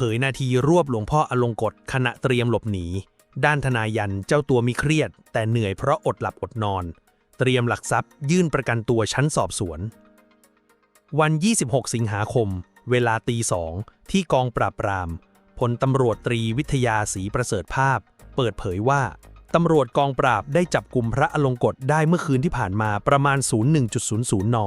เผยนาทีรวบหลวงพ่ออลงกฎขณะเตรียมหลบหนี ด้านทนายยันเจ้าตัวมีเครียด แต่เหนื่อยเพราะอดหลับอดนอน เตรียมหลักทรัพย์ ยื่นประกันตัวชั้นสอบสวน วัน 26 สิงหาคม เวลาตีสองที่กองปราบปรามพลตำรวจตรีวิทยาศรีประเสริฐภาพ เปิดเผยว่าตำรวจกองปราบได้จับกลุ่มพระอลงกฎได้เมื่อคืนที่ผ่านมาประมาณ 01.00 น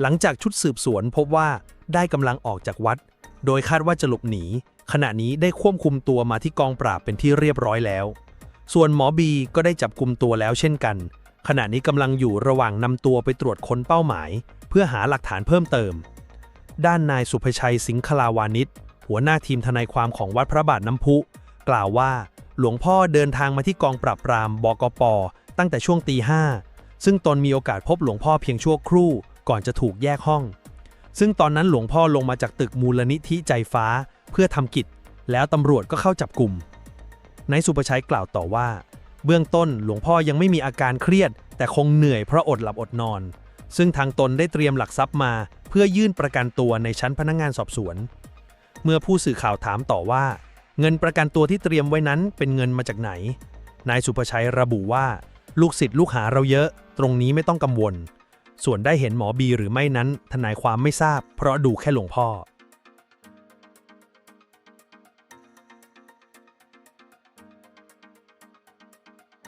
หลังจากชุดสืบสวนพบว่าได้กำลังออกจากวัด โดยคาดว่าจะหลบหนี ขณะนี้ได้ควบคุมตัวมาที่กองปราบเป็นที่เรียบร้อยแล้ว ส่วนหมอบีก็ได้จับกลุ่มตัวแล้วเช่นกัน ขณะนี้กำลังอยู่ระหว่างนำตัวไปตรวจค้นเป้าหมาย เพื่อหาหลักฐานเพิ่มเติม ด้านนายสุภชัยสิงคลาวานิชหัวหน้าทีมทนายความของวัดพระบาทน้ำพุ กล่าวว่า หลวงพ่อเดินทางมาที่กองปราบปรามบกป ตั้งแต่ช่วงตีห้าซึ่งตนมีโอกาสพบหลวงพ่อเพียงชั่วครู่ก่อนจะถูกแยกห้อง ซึ่งตอนนั้นหลวงพ่อลงมาจากตึกมูลนิธิใจฟ้าเพื่อทำกิจ แล้วตำรวจก็เข้าจับกลุ่มนายสุประชัยกล่าวต่อว่า เบื้องต้นหลวงพ่อยังไม่มีอาการเครียด แต่คงเหนื่อยเพราะอดหลับอดนอน ซึ่งทางตนได้เตรียมหลักทรัพย์มา เพื่อยื่นประกันตัวในชั้นพนักงานสอบสวน เมื่อผู้สื่อข่าวถามต่อว่า เงินประกันตัวที่เตรียมไว้นั้นเป็นเงินมาจากไหน นายสุประชัยระบุว่า ลูกศิษย์ลูกหาเราเยอะ ตรงนี้ไม่ต้องกังวล ส่วนได้เห็นหมอบีหรือไม่นั้นทนายความไม่ทราบ เพราะดูแค่หลวงพ่อ